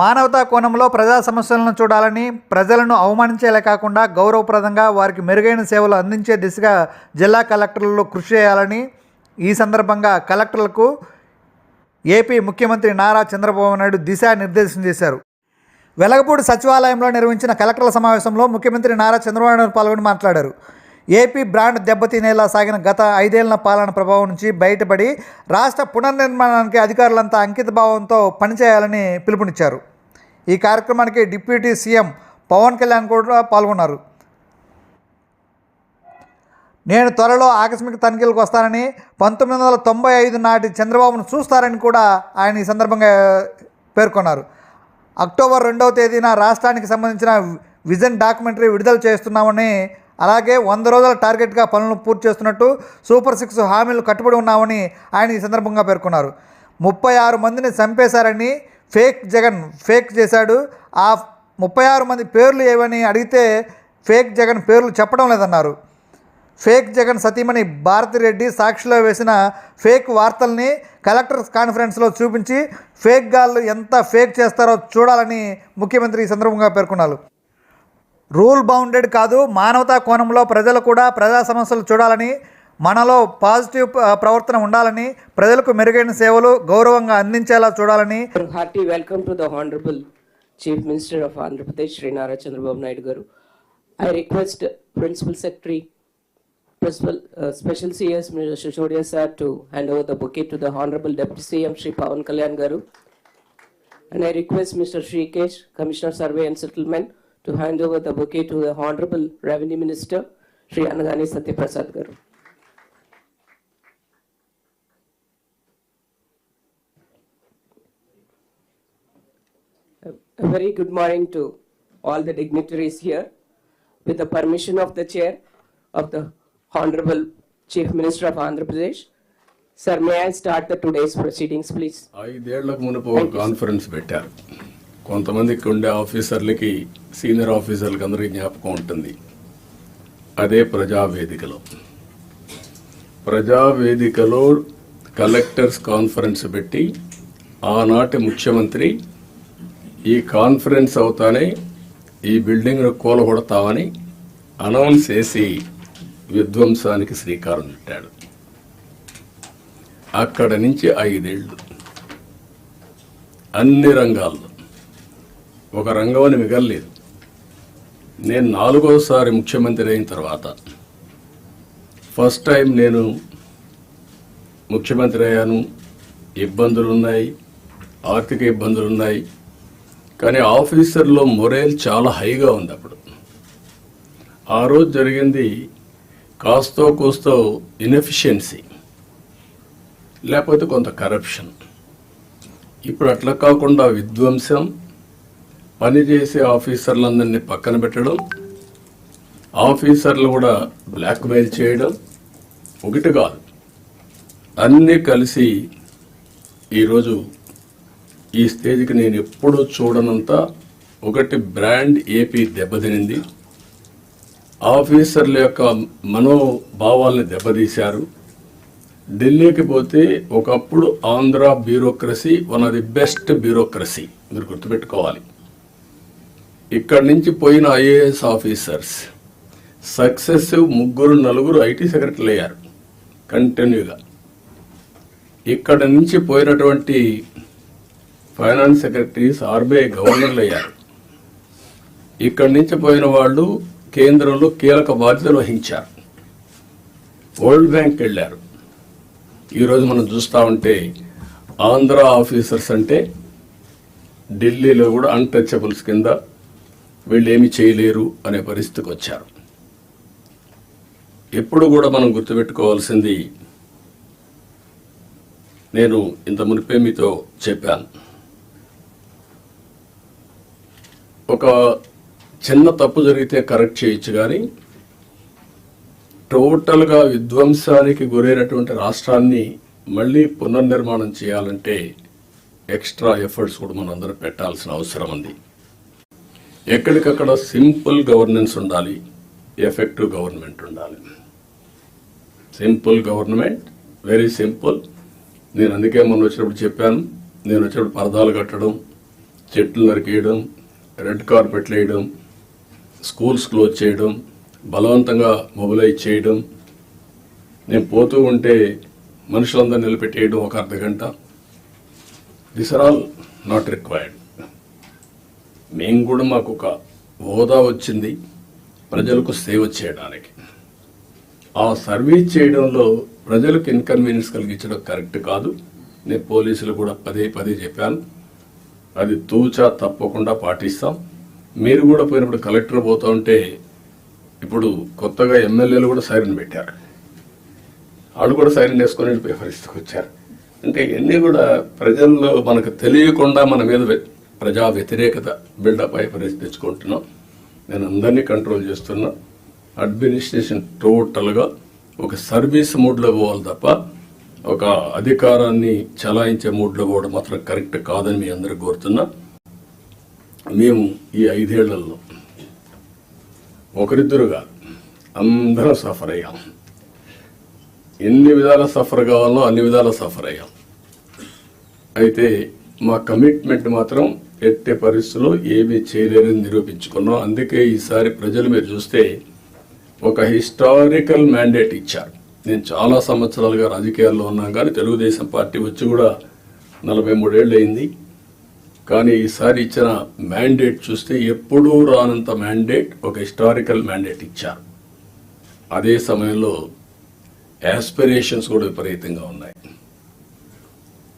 మానవతా కోణంలో ప్రజా సమస్యలను చూడాలని ప్రజలను అవమానించేలా కాకుండా గౌరవప్రదంగా వారికి మెరుగైన సేవలు అందించే దిశగా జిల్లా కలెక్టర్లు కృషి చేయాలని ఈ సందర్భంగా కలెక్టర్లకు ఏపీ ముఖ్యమంత్రి నారా చంద్రబాబు నాయుడు దిశానిర్దేశం చేశారు. వెలగపూడి సచివాలయంలో నిర్వహించిన కలెక్టర్ల సమావేశంలో ముఖ్యమంత్రి నారా చంద్రబాబు నాయుడు పాల్గొని మాట్లాడారు. ఏపీ బ్రాండ్ దెబ్బతినేలా సాగిన గత ఐదేళ్ళ పాలన ప్రభావం నుంచి బయటపడి రాష్ట్ర పునర్నిర్మాణానికి అధికారులంతా అంకితభావంతో పనిచేయాలని పిలుపునిచ్చారు. ఈ కార్యక్రమానికి డిప్యూటీ సీఎం పవన్ కళ్యాణ్ కూడా పాల్గొన్నారు. నేను త్వరలో ఆకస్మిక తనిఖీలకు వస్తానని పంతొమ్మిది వందల తొంభై ఐదు నాటి చంద్రబాబును చూస్తారని కూడా ఆయన ఈ సందర్భంగా పేర్కొన్నారు. అక్టోబర్ రెండవ తేదీన రాష్ట్రానికి సంబంధించిన విజన్ డాక్యుమెంటరీ విడుదల చేస్తున్నామని అలాగే వంద రోజుల టార్గెట్గా పనులను పూర్తి చేస్తున్నట్టు సూపర్ సిక్స్ హామీలు కట్టుబడి ఉన్నామని ఆయన ఈ సందర్భంగా పేర్కొన్నారు. ముప్పై ఆరు మందిని చంపేశారని ఫేక్ జగన్ ఫేక్ చేశాడు. ఆ ముప్పై ఆరు మంది పేర్లు ఏవని అడిగితే ఫేక్ జగన్ పేర్లు చెప్పడం లేదన్నారు. ఫేక్ జగన్ సతీమణి భారతిరెడ్డి సాక్షిలో వేసిన ఫేక్ వార్తల్ని కలెక్టర్స్ కాన్ఫరెన్స్లో చూపించి ఫేక్ గాళ్ళు ఎంత ఫేక్ చేస్తారో చూడాలని ముఖ్యమంత్రి ఈ సందర్భంగా పేర్కొన్నారు. రూల్ బౌండెడ్ కాదు మానవతా కోణంలో ప్రజలు కూడా ప్రజా సమస్యలు చూడాలని మనలో పాజిటివ్ ప్రవర్తన ఉండాలని ప్రజలకు మెరుగైన సేవలు గౌరవంగా అందించేలా చూడాలని. Hearty welcome to the honourable chief minister of Andhra Pradesh Shri Nara Chandrababu Naidu garu. I request principal secretary principal special CS Sisodia sir to hand over the bouquet to the honourable deputy CM Shri Pawan Kalyan garu. And I request mister Srikesh commissioner survey and settlement to hand over the bouquet to the Honorable Revenue Minister, Sri Anagani Satyaprasad Garu. A very good morning to all the dignitaries here. With the permission of the Chair of the Honorable Chief Minister of Andhra Pradesh, Sir, may I start the today's proceedings, please? I, they like conference better. కొంతమందికి ఉండే ఆఫీసర్లకి senior ఆఫీసర్లకి అందరికీ జ్ఞాపకం ఉంటుంది. అదే ప్రజావేదికలో. ప్రజావేదికలో collectors conference పెట్టి ఆనాటి ముఖ్యమంత్రి ఈ కాన్ఫరెన్స్ అవుతానే ఈ బిల్డింగ్ను కూలగొడతామని అనౌన్స్ చేసి విధ్వంసానికి శ్రీకారం చుట్టాడు. అక్కడ నుంచి ఐదేళ్ళు అన్ని రంగాల్లో. ఒక రంగవని మిగలలేదు. నేను నాలుగోసారి ముఖ్యమంత్రి అయిన తర్వాత ఫస్ట్ టైం నేను ముఖ్యమంత్రి అయ్యాను. ఇబ్బందులు ఉన్నాయి ఆర్థిక ఇబ్బందులు ఉన్నాయి కానీ ఆఫీసర్లో మొరేల్ చాలా హైగా ఉంది అప్పుడు. ఆ రోజు జరిగింది కాస్తో కూస్తో ఇన్ఎఫిషియన్సీ లేకపోతే కొంత కరప్షన్. ఇప్పుడు అట్లా కాకుండా విధ్వంసం పనిచేసే ఆఫీసర్లందరినీ పక్కన పెట్టడం ఆఫీసర్లు కూడా బ్లాక్మెయిల్ చేయడం ఒకటి కాదు. అన్నీ కలిసి ఈరోజు ఈ స్టేజ్కి నేను ఎప్పుడూ చూడనంత ఒకటి బ్రాండ్ ఏపీ దెబ్బతినింది. ఆఫీసర్ల యొక్క మనోభావాల్ని దెబ్బతీశారు. ఢిల్లీకి పోతే ఒకప్పుడు Andhra bureaucracy one of the best bureaucracy మీరు గుర్తుపెట్టుకోవాలి. ఇక్కడి నుంచి పోయిన ఐఏఎస్ ఆఫీసర్స్ సక్సెసివ్ ముగ్గురు నలుగురు ఐటీ సెక్రటరీలు అయ్యారు కంటిన్యూగా. ఇక్కడ నుంచి పోయినటువంటి ఫైనాన్స్ సెక్రటరీస్ ఆర్బీఐ గవర్నర్లు అయ్యారు. ఇక్కడి నుంచి పోయిన వాళ్ళు కేంద్రంలో కీలక బాధ్యతలు వహించారు. వరల్డ్ బ్యాంక్ వెళ్ళారు. ఈరోజు మనం చూస్తూ ఉంటే ఆంధ్ర ఆఫీసర్స్ అంటే ఢిల్లీలో కూడా అన్టచబుల్స్ కింద వీళ్ళు ఏమి చేయలేరు అనే పరిస్థితికి వచ్చారు. ఎప్పుడు కూడా మనం గుర్తుపెట్టుకోవాల్సింది నేను ఇంత మునిపే మీతో చెప్పాను. ఒక చిన్న తప్పు జరిగితే కరెక్ట్ చేయొచ్చు కానీ టోటల్గా విధ్వంసానికి గురైనటువంటి రాష్ట్రాన్ని మళ్ళీ పునర్నిర్మాణం చేయాలంటే ఎక్స్ట్రా ఎఫర్ట్స్ కూడా మనం పెట్టాల్సిన అవసరం ఉంది. ఎక్కడికక్కడ సింపుల్ గవర్నెన్స్ ఉండాలి ఎఫెక్టివ్ గవర్నమెంట్ ఉండాలి. Simple government very simple. నేను అందుకే మొన్న వచ్చినప్పుడు చెప్పాను నేను వచ్చినప్పుడు పరదాలు కట్టడం చెట్లు నరికేయడం రెడ్ కార్పెట్లు వేయడం స్కూల్స్ క్లోజ్ చేయడం బలవంతంగా మొబిలైజ్ చేయడం. నేను పోతూ ఉంటే మనుషులందరూ నిలబెట్టేయడం ఒక అర్ధ గంట this are all not required మేము కూడా మాకు ఒక హోదా వచ్చింది. ప్రజలకు సేవ చేయడానికి. ఆ సర్వీస్ చేయడంలో ప్రజలకు ఇన్కన్వీనియన్స్ కలిగించడం కరెక్ట్ కాదు. నేను పోలీసులు కూడా పదే పదే చెప్పాను. అది తూచా తప్పకుండా పాటిస్తాం. మీరు కూడా పోయినప్పుడు కలెక్టర్ పోతా ఉంటే ఇప్పుడు కొత్తగా ఎమ్మెల్యేలు కూడా సైరన్ పెట్టారు. వాళ్ళు కూడా సైరన్ వేసుకొని పరిస్థితికి వచ్చారు అంటే ఇవన్నీ కూడా ప్రజల్లో మనకు తెలియకుండా మన మీద ప్రజా వ్యతిరేకత బిల్డప్ అయ్యే పరిస్థితి తెచ్చుకుంటున్నాం. నేను అందరినీ కంట్రోల్ చేస్తున్నా. అడ్మినిస్ట్రేషన్ టోటల్గా ఒక సర్వీస్ మూడ్లో పోవాలి తప్ప ఒక అధికారాన్ని చలాయించే మూడ్లో పోవడం మాత్రం కరెక్ట్ కాదని మీ అందరూ కోరుతున్నా. మేము ఈ ఐదేళ్ళలో ఒకరిద్దరు కాదు అందరం సఫర్ అయ్యాం. ఎన్ని విధాల సఫర్ కావాలో అన్ని విధాల సఫర్ అయ్యాం. అయితే మా కమిట్మెంట్ మాత్రం ఎట్టే పరిస్థితుల్లో ఏమీ చేయలేరని నిరూపించుకున్నాం. అందుకే ఈసారి ప్రజలు మీరు చూస్తే ఒక హిస్టారికల్ మ్యాండేట్ ఇచ్చారు. నేను చాలా సంవత్సరాలుగా రాజకీయాల్లో ఉన్నాం కానీ తెలుగుదేశం పార్టీ వచ్చి కూడా నలభై మూడేళ్ళు అయింది కానీ ఈసారి ఇచ్చిన మ్యాండేట్ చూస్తే ఎప్పుడూ రానంత మ్యాండేట్ ఒక హిస్టారికల్ మ్యాండేట్ ఇచ్చారు. అదే సమయంలో యాస్పిరేషన్స్ కూడా విపరీతంగా ఉన్నాయి.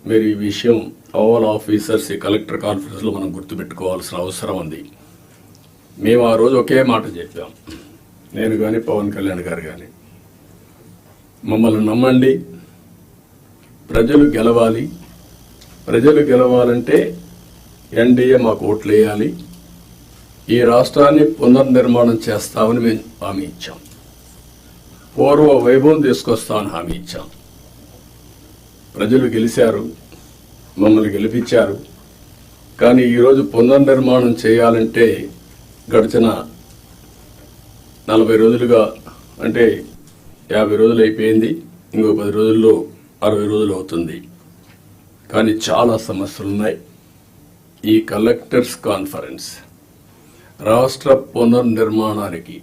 మీరు ఈ విషయం ఆల్ ఆఫీసర్స్ ఈ కలెక్టర్ కాన్ఫరెన్స్లో మనం గుర్తుపెట్టుకోవాల్సిన అవసరం ఉంది. మేము ఆ రోజు ఒకే మాట చెప్పాం. నేను కానీ పవన్ కళ్యాణ్ గారు కానీ మమ్మల్ని నమ్మండి. ప్రజలు గెలవాలి. ప్రజలు గెలవాలంటే ఎన్డీఏ మాకు ఓట్లు వేయాలి. ఈ రాష్ట్రాన్ని పునర్నిర్మాణం చేస్తామని మేము హామీ ఇచ్చాం. పూర్వ వైభవం తీసుకొస్తామని హామీ ఇచ్చాం. ప్రజలు గెలిచారు. మమ్మల్ని గెలిపించారు. కానీ ఈరోజు పునర్నిర్మాణం చేయాలంటే గడిచిన నలభై రోజులుగా అంటే యాభై రోజులు అయిపోయింది. ఇంకో పది రోజుల్లో అరవై రోజులు అవుతుంది. కానీ చాలా సమస్యలు ఉన్నాయి. ఈ కలెక్టర్స్ కాన్ఫరెన్స్ రాష్ట్ర పునర్నిర్మాణానికి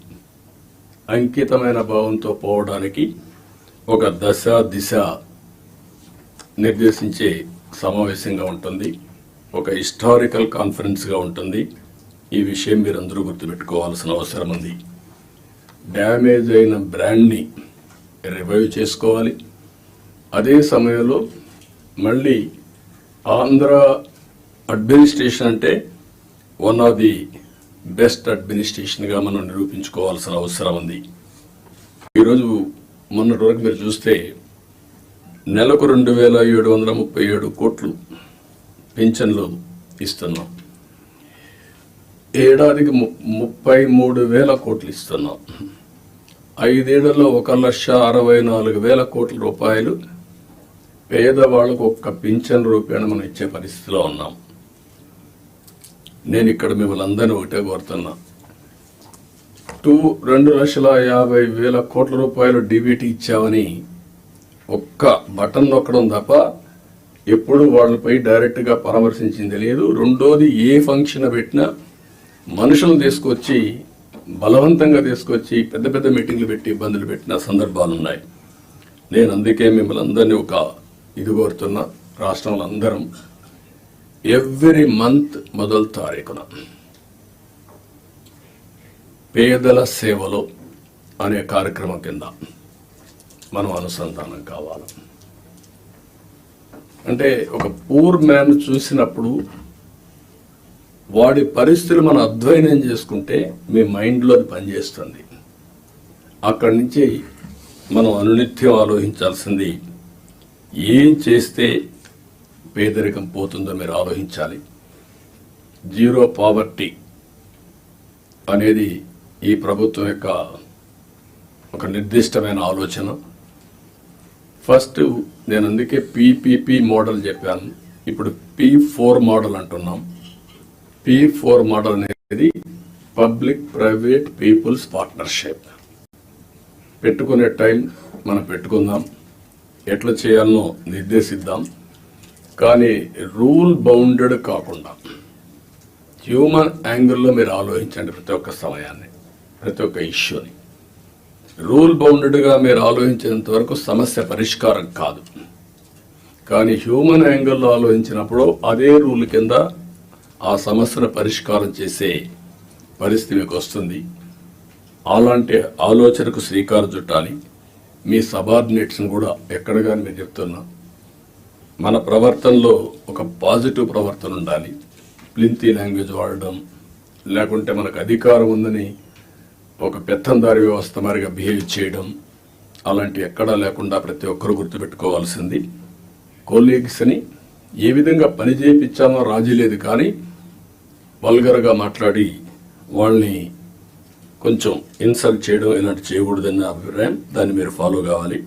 అంకితమైన భావంతో పోవడానికి ఒక దశ దిశ నిర్దేశించే సమావేశంగా ఉంటుంది. ఒక హిస్టారికల్ కాన్ఫరెన్స్గా ఉంటుంది. ఈ విషయం మీరు అందరూ గుర్తుపెట్టుకోవాల్సిన అవసరం ఉంది. డ్యామేజ్ అయిన బ్రాండ్ని రివైవ్ చేసుకోవాలి. అదే సమయంలో మళ్ళీ ఆంధ్ర అడ్మినిస్ట్రేషన్ అంటే వన్ ఆఫ్ ది బెస్ట్ అడ్మినిస్ట్రేషన్గా మనం నిరూపించుకోవాల్సిన అవసరం ఉంది. ఈరోజు మొన్నటి వరకు మీరు చూస్తే నెలకు రెండు వేల ఏడు వందల ముప్పై ఏడు కోట్లు పింఛన్లు ఇస్తున్నాం. ఏడాదికి ము- ముప్పై మూడు వేల కోట్లు ఇస్తున్నాం. ఐదేళ్ళలో ఒక లక్ష అరవై నాలుగు వేల కోట్ల రూపాయలు పేదవాళ్ళకు ఒక్క పింఛన్ రూపేణ మనం ఇచ్చే పరిస్థితిలో ఉన్నాం. నేను ఇక్కడ మిమ్మల్ని అందరినీ ఒకటే కోరుతున్నా. టూ రెండు లక్షల యాభై వేల కోట్ల రూపాయలు డిబిటీ ఇచ్చామని ఒక్క బటన్ నొక్కడం తప్ప ఎప్పుడు వాళ్ళపై డైరెక్ట్గా పరామర్శించింది లేదు రెండోది ఏ ఫంక్షన్ పెట్టినా మనుషులను తీసుకొచ్చి బలవంతంగా తీసుకొచ్చి పెద్ద పెద్ద మీటింగ్లు పెట్టి ఇబ్బందులు పెట్టిన సందర్భాలు ఉన్నాయి. నేను అందుకే మిమ్మల్ని అందరినీ ఒక ఇది కోరుతున్నా. రాష్ట్రంలో అందరం ఎవ్రీ మంత్ మొదలు తారీఖున పేదల సేవలో అనే కార్యక్రమం కింద మనం అనుసంధానం కావాలి. అంటే ఒక పూర్ మ్యాన్ చూసినప్పుడు వాడి పరిస్థితులు మనం అధ్వయనం చేసుకుంటే మీ మైండ్లో అది పనిచేస్తుంది. అక్కడి నుంచి మనం అనునిత్యం ఆలోచించాల్సింది ఏం చేస్తే పేదరికం పోతుందో మీరు ఆలోచించాలి. జీరో పావర్టీ అనేది ఈ ప్రభుత్వం యొక్క ఒక నిర్దిష్టమైన ఆలోచన. ఫస్ట్ నేను అందుకే పీపీపీ మోడల్ చెప్పాను. ఇప్పుడు పీ ఫోర్ మోడల్ అంటున్నాం. పీ ఫోర్ మోడల్ అనేది పబ్లిక్ ప్రైవేట్ పీపుల్స్ పార్ట్నర్షిప్. పెట్టుకునే టైం మనం పెట్టుకుందాం. ఎట్లా చేయాలనో నిర్దేశిద్దాం. కానీ రూల్ బౌండెడ్ కాకుండా హ్యూమన్ యాంగిల్లో మీరు ఆలోచించండి ప్రతి ఒక్క సమయాన్ని ప్రతి ఒక్క ఇష్యూని. రూల్ బౌండెడ్గా మీరు ఆలోచించేంత వరకు సమస్య పరిష్కారం కాదు. కానీ హ్యూమన్ యాంగిల్లో ఆలోచించినప్పుడు అదే రూల్ కింద ఆ సమస్యను పరిష్కారం చేసే పరిస్థితి మీకు వస్తుంది. అలాంటి ఆలోచనకు శ్రీకారం చుట్టాలి. మీ సబార్డినేట్స్ని కూడా ఎక్కడ కానీ మీరు చెప్తున్నా. మన ప్రవర్తనలో ఒక పాజిటివ్ ప్రవర్తన ఉండాలి. ప్లింతీ లాంగ్వేజ్ వాడడం లేకుంటే మనకు అధికారం ఉందని ఒక పెత్తందారి వ్యవస్థ మరిగా బిహేవ్ చేయడం అలాంటి ఎక్కడా లేకుండా ప్రతి ఒక్కరు గుర్తుపెట్టుకోవాల్సింది. కోలీగ్స్ని ఏ విధంగా పని చేయించామో రాజీ లేదు కానీ వల్గర్గా మాట్లాడి వాళ్ళని కొంచెం ఇన్సల్ట్ చేయడం ఇలాంటి చేయకూడదన్న అభిప్రాయం. దాన్ని మీరు ఫాలో కావాలి.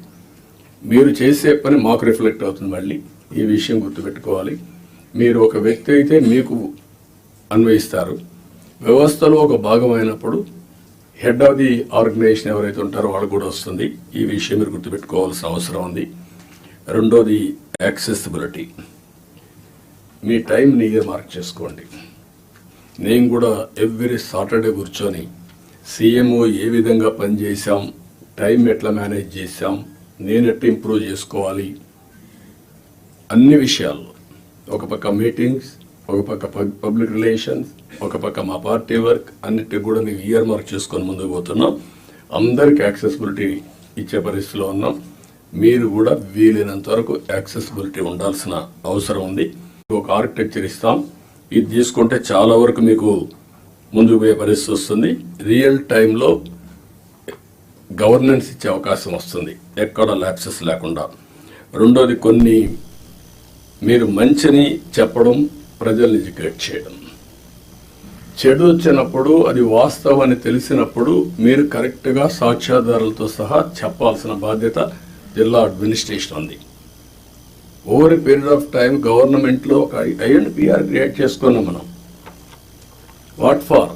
మీరు చేసే పని మాకు రిఫ్లెక్ట్ అవుతుంది మళ్ళీ. ఈ విషయం గుర్తుపెట్టుకోవాలి. మీరు ఒక వ్యక్తి అయితే మీకు అన్వయిస్తారు. వ్యవస్థలో ఒక భాగమైనప్పుడు హెడ్ ఆఫ్ ది ఆర్గనైజేషన్ ఎవరైతే ఉంటారో వాళ్ళు కూడా వస్తుంది. ఈ విషయం మీరు గుర్తుపెట్టుకోవాల్సిన అవసరం ఉంది. రెండోది యాక్సెసిబిలిటీ మీ టైం నీయే మార్క్ చేసుకోండి. నేను కూడా ఎవ్రీ సాటర్డే కూర్చొని సీఎంఓ ఏ విధంగా పనిచేసాం టైం ఎట్లా మేనేజ్ చేశాం నేను ఎట్లా ఇంప్రూవ్ చేసుకోవాలి అన్ని విషయాల్లో. ఒక పక్క మీటింగ్స్ ఒక పక్క పబ్- పబ్లిక్ రిలేషన్స్ ఒక పక్క మా పార్టీ వర్క్ అన్నిటికి కూడా మేము ఇయర్ మార్క్ చేసుకొని ముందుకు పోతున్నాం. అందరికి యాక్సెసిబిలిటీ ఇచ్చే పరిస్థితిలో ఉన్నాం. మీరు కూడా వీలైనంత వరకు యాక్సెసిబిలిటీ ఉండాల్సిన అవసరం ఉంది. ఒక ఆర్కిటెక్చర్ ఇస్తాం. ఇది తీసుకుంటే చాలా వరకు మీకు ముందుకు పోయే పరిస్థితి వస్తుంది. రియల్ టైంలో గవర్నెన్స్ ఇచ్చే అవకాశం వస్తుంది. ఎక్కడ ల్యాప్సెస్ లేకుండా. రెండోది కొన్ని మీరు మంచిని చెప్పడం ప్రజల్ని ఎడ్యుకేట్ చేయడం. చెడు వచ్చినప్పుడు అది వాస్తవం అని తెలిసినప్పుడు మీరు కరెక్ట్గా సాక్ష్యాధారాలతో సహా చెప్పాల్సిన బాధ్యత జిల్లా అడ్మినిస్ట్రేషన్ ఉంది. ఓవర్ పీరియడ్ ఆఫ్ టైం గవర్నమెంట్లో ఒక ఐఎన్పిఆర్ క్రియేట్ చేసుకున్నాం మనం. What far?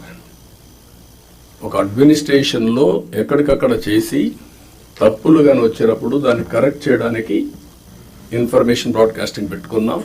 ఒక అడ్మినిస్ట్రేషన్లో ఎక్కడికక్కడ చేసి తప్పులు కానీ వచ్చినప్పుడు దాన్ని కరెక్ట్ చేయడానికి ఇన్ఫర్మేషన్ బ్రాడ్కాస్టింగ్ పెట్టుకున్నాం.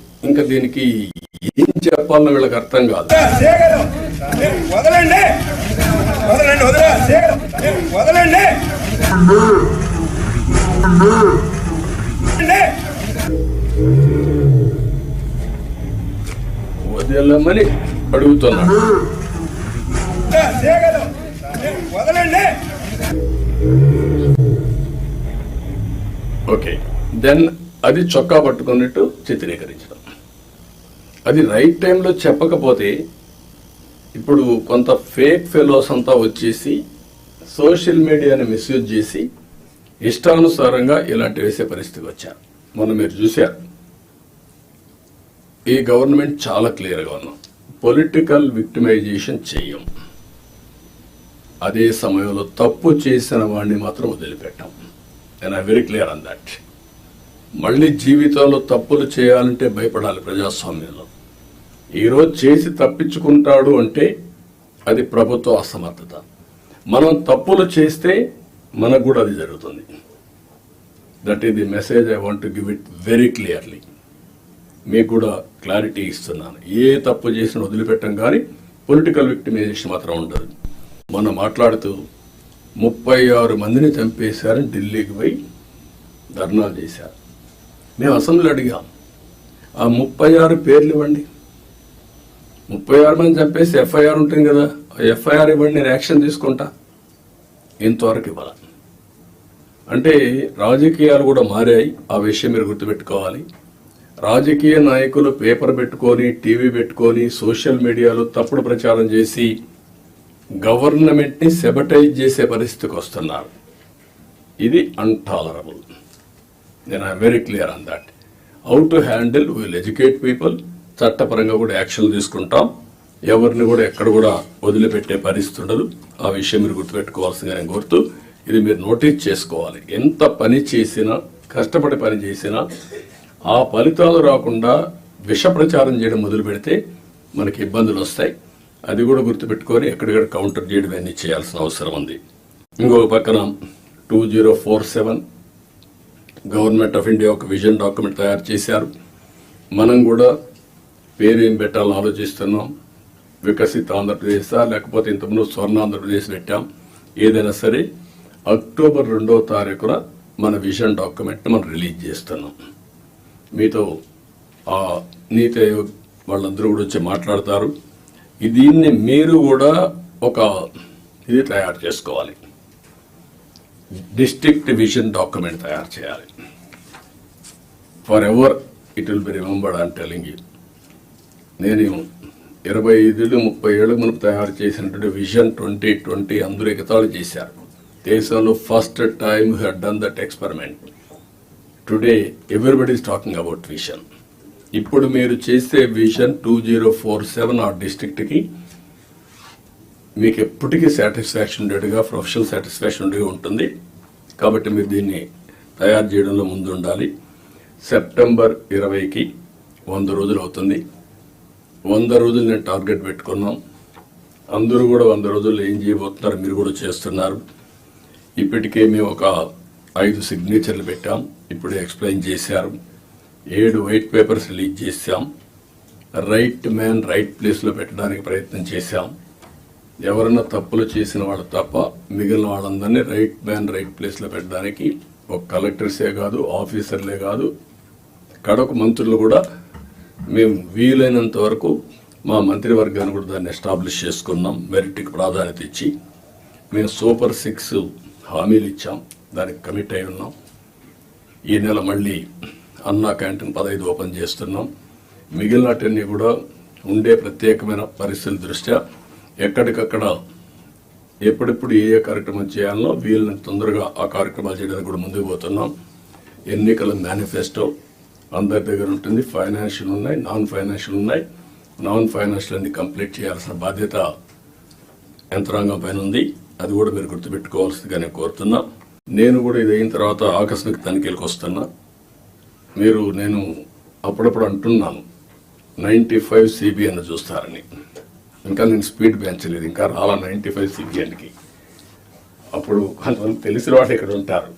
ఇంకా దీనికి ఏం చెప్పాలన్న వీళ్ళకి అర్థం కాదు. వదలండి. వదిలేమని అడుగుతున్నాడు వదలండి. ఓకే. దెన్ అది చొక్కా పట్టుకున్నట్టు చిత్రీకరించడం. అది రైట్ టైంలో చెప్పకపోతే ఇప్పుడు కొంత ఫేక్ ఫెలోస్ అంతా వచ్చేసి సోషల్ మీడియాని మిస్యూజ్ చేసి ఇష్టానుసారంగా ఇలాంటి వేసే పరిస్థితికి వచ్చారు. మొన్న మీరు చూశారు. ఈ గవర్నమెంట్ చాలా క్లియర్గా ఉన్నాం. పొలిటికల్ విక్టిమైజేషన్ చెయ్యం అదే సమయంలో తప్పు చేసిన వాడిని మాత్రం వదిలిపెట్టాం. నేను I very clear on that మళ్ళీ జీవితంలో తప్పులు చేయాలంటే భయపడాలి ప్రజాస్వామ్యంలో. ఈరోజు చేసి తప్పించుకుంటాడు అంటే అది ప్రభుత్వ అసమర్థత. మనం తప్పులు చేస్తే మనకు కూడా అది జరుగుతుంది. That is the message I want give it very clearly మీకు కూడా క్లారిటీ ఇస్తున్నాను. ఏ తప్పు చేసినా వదిలిపెట్టం కానీ పొలిటికల్ విక్టిమైజేషన్ మాత్రం ఉండదు. మనం మాట్లాడుతూ ముప్పై ఆరు మందిని చంపేశారని ఢిల్లీకి పోయి ధర్నాలు చేశారు. మేము అసెంబ్లీ అడిగాం. ఆ ముప్పై ఆరు పేర్లు ఇవ్వండి. ముప్పై ఆరు మంది చంపేసి ఎఫ్ఐఆర్ ఉంటుంది కదా ఆ ఎఫ్ఐఆర్ ఇవ్వండి నేను యాక్షన్ తీసుకుంటా. ఇంతవరకు ఇవ్వాలి. అంటే రాజకీయాలు కూడా మారాయి ఆ విషయం మీరు గుర్తుపెట్టుకోవాలి. రాజకీయ నాయకులు పేపర్ పెట్టుకొని టీవీ పెట్టుకొని సోషల్ మీడియాలో తప్పుడు ప్రచారం చేసి గవర్నమెంట్ని సెబటైజ్ చేసే పరిస్థితికి వస్తున్నారు. ఇది అన్టాలరబుల్. నేను I very clear on that how to handle will educate people చట్టపరంగా కూడా యాక్షన్ తీసుకుంటాం. ఎవరిని కూడా ఎక్కడ కూడా వదిలిపెట్టే పరిస్థితి ఉండదు. ఆ విషయం మీరు గుర్తుపెట్టుకోవాల్సిందిగా నేను కోరుతూ ఇది మీరు నోటీస్ చేసుకోవాలి. ఎంత పని చేసినా కష్టపడి పని చేసినా ఆ ఫలితాలు రాకుండా విష ప్రచారం చేయడం మొదలు పెడితే మనకి ఇబ్బందులు వస్తాయి. అది కూడా గుర్తుపెట్టుకొని ఎక్కడికక్కడ కౌంటర్ చేయడం అన్నీ చేయాల్సిన అవసరం ఉంది. ఇంకొక పక్కన two zero four seven government of India ఒక విజన్ డాక్యుమెంట్ తయారు చేశారు. మనం కూడా పేరు పెట్టాలని ఆలోచిస్తున్నాం? వికసిత ఆంధ్రప్రదేశ్ లేకపోతే ఇంతకుముందు స్వర్ణ ఆంధ్రప్రదేశ్ పెట్టాం. ఏదైనా సరే అక్టోబర్ రెండవ తారీఖున మన విజన్ డాక్యుమెంట్ని మనం రిలీజ్ చేస్తున్నాం. మీతో ఆ నీతి ఆయోగ్ వాళ్ళందరూ కూడా వచ్చి మాట్లాడతారు. దీన్ని మీరు కూడా ఒక ఇది తయారు చేసుకోవాలి. డిస్ట్రిక్ట్ విజన్ డాక్యుమెంట్ తయారు చేయాలి. Forever it will be remembered and telling you. నేను ఇరవై ఐదులు ముప్పై ఏళ్ళ మునుపు తయారు చేసినటువంటి విజన్ ట్వంటీ ట్వంటీ అందరూ ఎగతాళి చేశారు. దేశంలో first time had done that experiment. Today everybody is talking about vision ఇప్పుడు మీరు చేసే vision two zero four seven ఆ డిస్ట్రిక్ట్కి మీకు ఎప్పటికీ సాటిస్ఫాక్షన్ ఉండేట్టుగా ప్రొఫెషనల్ సాటిస్ఫాక్షన్ ఉండేగా ఉంటుంది. కాబట్టి మీరు దీన్ని తయారు చేయడంలో ముందు ఉండాలి సెప్టెంబర్ ఇరవైకి వంద రోజులు అవుతుంది. వంద రోజులు నేను టార్గెట్ పెట్టుకున్నాం. అందరూ కూడా వంద రోజుల్లో ఏం చేయబోతున్నారు మీరు కూడా చేస్తున్నారు. ఇప్పటికే మేము ఒక ఐదు సిగ్నేచర్లు పెట్టాం. ఇప్పుడే ఎక్స్ప్లెయిన్ చేశారు. ఏడు వైట్ పేపర్స్ రిలీజ్ చేశాం. రైట్ మ్యాన్ రైట్ ప్లేస్లో పెట్టడానికి ప్రయత్నం చేశాం. ఎవరైనా తప్పులు చేసిన వాళ్ళు తప్ప మిగిలిన వాళ్ళందరినీ రైట్ మ్యాన్ రైట్ ప్లేస్లో పెట్టడానికి ఒక కలెక్టర్సే కాదు ఆఫీసర్లే కాదు కడకు మంత్రులు కూడా మేము వీలైనంత వరకు మా మంత్రివర్గాన్ని కూడా దాన్ని ఎస్టాబ్లిష్ చేసుకున్నాం మెరిట్కి ప్రాధాన్యత ఇచ్చి. మేము సూపర్ సిక్స్ హామీలు ఇచ్చాం దానికి కమిట్ అయి ఉన్నాం. ఈ నెల మళ్ళీ అన్నా క్యాంటీన్ పదహైదు ఓపెన్ చేస్తున్నాం. మిగిలినటన్నీ కూడా ఉండే ప్రత్యేకమైన పరిస్థితుల దృష్ట్యా ఎక్కడికక్కడ ఎప్పుడెప్పుడు ఏ ఏ కార్యక్రమం చేయాలనో వీళ్ళని తొందరగా ఆ కార్యక్రమాలు చేయడానికి కూడా ముందుకు పోతున్నాం. ఎన్నికల మేనిఫెస్టో అందరి దగ్గర ఉంటుంది. ఫైనాన్షియల్ ఉన్నాయి నాన్ ఫైనాన్షియల్ ఉన్నాయి. నాన్ ఫైనాన్షియల్ అన్ని కంప్లీట్ చేయాల్సిన బాధ్యత యంత్రాంగం పైన ఉంది. అది కూడా మీరు గుర్తుపెట్టుకోవాల్సిందిగా నేను కోరుతున్నా. నేను కూడా ఇది అయిన తర్వాత ఆకస్మిక తనిఖీలకు వస్తున్నా. మీరు నేను అప్పుడప్పుడు అంటున్నాను నైంటీ ఫైవ్ సిబిఎన్ చూస్తారని. ఇంకా నేను స్పీడ్ పెంచలేదు ఇంకా రాలా నైంటీ ఫైవ్ సిబిఎన్కి అప్పుడు కొంతమంది తెలిసిన వాళ్ళు ఇక్కడ ఉంటారు.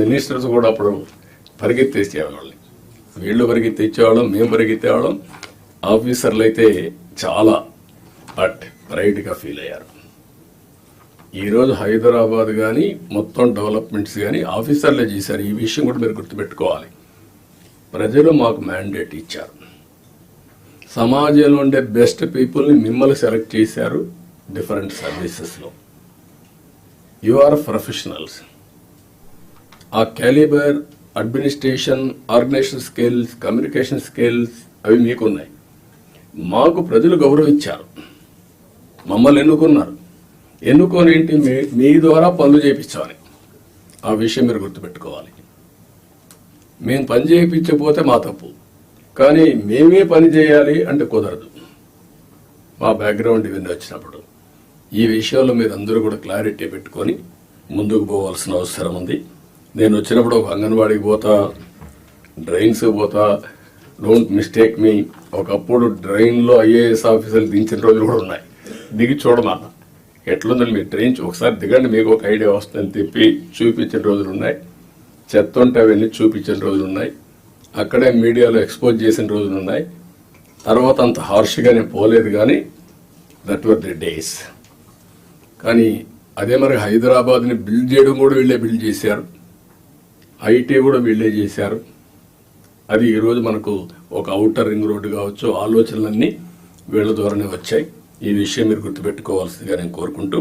మినిస్టర్స్ కూడా అప్పుడు పరిగెత్తేసేవాళ్ళని వీళ్ళు పరిగెత్తిచ్చేవాళ్ళం మేము పరిగెత్తేవాళ్ళం ఆఫీసర్లు అయితే చాలా బట్ ప్రైడ్గా ఫీల్ అయ్యారు. ఈరోజు హైదరాబాద్ కానీ మొత్తం డెవలప్మెంట్స్ కానీ ఆఫీసర్లే చేశారు. ఈ విషయం కూడా మీరు గుర్తుపెట్టుకోవాలి. ప్రజలు మాకు మ్యాండేట్ ఇచ్చారు. సమాజంలో ఉండే బెస్ట్ పీపుల్ని మిమ్మల్ని సెలెక్ట్ చేశారు డిఫరెంట్ సర్వీసెస్లో. You are professionals. ఆ calibre administration organisation skills communication skills అవి మీకున్నాయి. మాకు ప్రజలు గౌరవించారు. మమ్మల్ని ఎన్నుకున్నారు. ఎన్నుకొని ఏంటి మీ మీ ద్వారా పనులు చేయించాలి. ఆ విషయం మీరు గుర్తుపెట్టుకోవాలి. మేము పని చేయించకపోతే మా తప్పు. కానీ మేమే పని చేయాలి అంటే కుదరదు. మా బ్యాక్గ్రౌండ్ ఇవన్నీ వచ్చినప్పుడు. ఈ విషయంలో మీరు అందరూ కూడా క్లారిటీ పెట్టుకొని ముందుకు పోవాల్సిన అవసరం ఉంది. నేను వచ్చినప్పుడు ఒక అంగన్వాడికి పోతా డ్రైన్స్ పోతా. డోంట్ మిస్టేక్ మీ ఒకప్పుడు డ్రైన్లో ఐఏఎస్ ఆఫీసర్లు దించిన రోజులు కూడా ఉన్నాయి. దిగి చూడమా? ఎట్లుందని మీరు ట్రైన్ ఒకసారి దిగండి మీకు ఒక ఐడియా వస్తుందని తిప్పి చూపించిన రోజులు ఉన్నాయి. చెత్త ఉంటే అవన్నీ చూపించిన రోజులు ఉన్నాయి. అక్కడే మీడియాలో ఎక్స్పోజ్ చేసిన రోజులు ఉన్నాయి. తర్వాత అంత హార్ష్గా నేను పోలేదు కానీ దట్ వర్ ది డేస్ కానీ అదే మరి హైదరాబాద్ని బిల్డ్ చేయడం కూడా వీళ్ళే బిల్డ్ చేశారు. ఐటీ కూడా వీళ్ళే చేశారు. అది ఈరోజు మనకు ఒక అవుటర్ రింగ్ రోడ్డు కావచ్చు ఆలోచనలన్నీ వీళ్ళ ద్వారానే వచ్చాయి. ఈ విషయం మీరు గుర్తుపెట్టుకోవాల్సిందిగా నేను కోరుకుంటూ